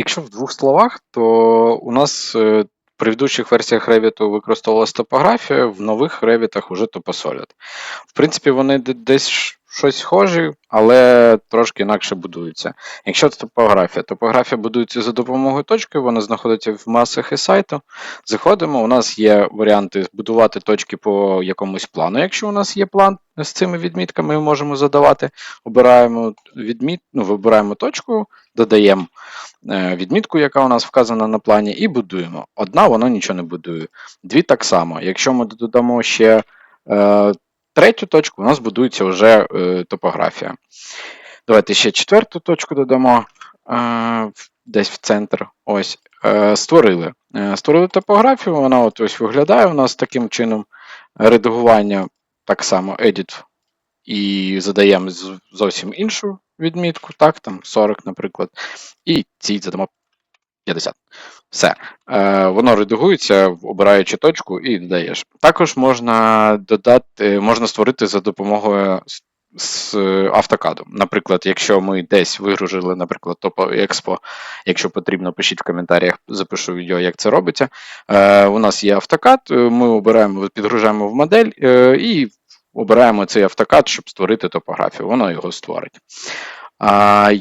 Якщо в двох словах, то у нас е, в предыдущих версіях Revit використовувалась топографія, в нових Revit уже топосолід. В принципі, вони десь щось схожі, але трошки інакше будуються. Якщо це топографія, топографія будується за допомогою точки, вона знаходиться в масах і сайту. Заходимо, у нас є варіанти будувати точки по якомусь плану. Якщо у нас є план з цими відмітками, ми можемо задавати. Обираємо відміт, ну, вибираємо точку, додаємо відмітку, яка у нас вказана на плані, і будуємо. Одна вона нічого не будує. Дві так само. Якщо ми додамо ще е, третю точку, у нас будується вже е, топографія. Давайте ще четверту точку додамо е, десь в центр. Ось. Е, створили. Е, створили топографію, вона от ось виглядає у нас таким чином. Редагування так само edit і задаємо зовсім іншу відмітку, так, там 40, наприклад, і цій задамо 50. Все. Е, воно редагується, обираючи точку, і додаєш. Також можна додати, можна створити за допомогою з автокаду. Наприклад, якщо ми десь вигрузили, наприклад, топо експо, якщо потрібно, пишіть в коментарях, запишу відео, як це робиться. Е, у нас є автокад, е, ми обираємо, підгружаємо в модель е, і обираємо цей автокад, щоб створити топографію. Воно його створить. А,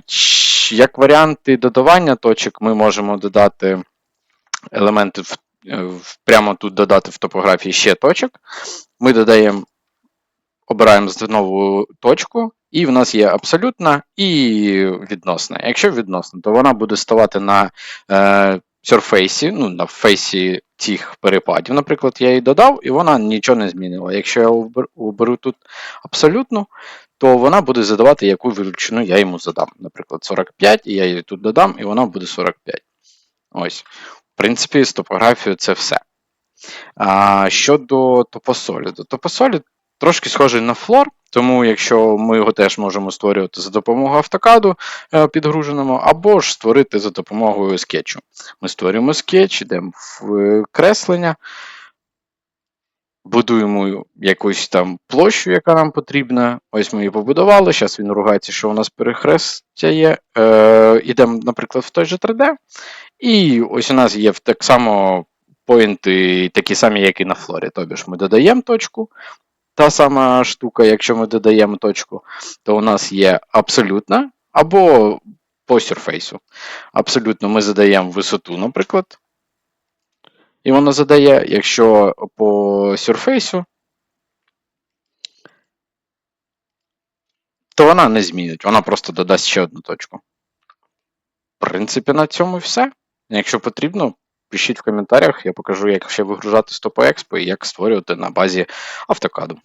як варіанти додавання точок, ми можемо додати елементи в, е, в- прямо тут додати в топографії ще точок. Ми додаємо, обираємо знову точку, і в нас є абсолютна і відносна. Якщо відносна, то вона буде ставати на е, сюрфейсі, ну, на фейсі цих перепадів. Наприклад, я її додав, і вона нічого не змінила. Якщо я обер- оберу тут абсолютну, то вона буде задавати, яку величину я йому задам. Наприклад, 45, і я її тут додам, і вона буде 45. Ось. В принципі, з топографією це все. А, щодо топосоліду. Топосолід трошки схожий на флор, тому якщо ми його теж можемо створювати за допомогою автокаду е, підгруженого, або ж створити за допомогою скетчу. Ми створюємо скетч, йдемо в е, креслення, будуємо якусь там площу, яка нам потрібна. Ось ми її побудували. Зараз він ругається, що у нас перехрестя є. Е, Ідемо, наприклад, в той же 3D. І ось у нас є так само поінти, такі самі, як і на флорі. Тобі ж ми додаємо точку. Та сама штука, якщо ми додаємо точку, то у нас є абсолютна або по сюрфейсу. Абсолютно ми задаємо висоту, наприклад. І воно задає, якщо по сюрфейсу, то вона не змінить, вона просто додасть ще одну точку. В принципі, на цьому все. Якщо потрібно, пишіть в коментарях, я покажу, як ще вигружати з Топо Експо і як створювати на базі автокаду.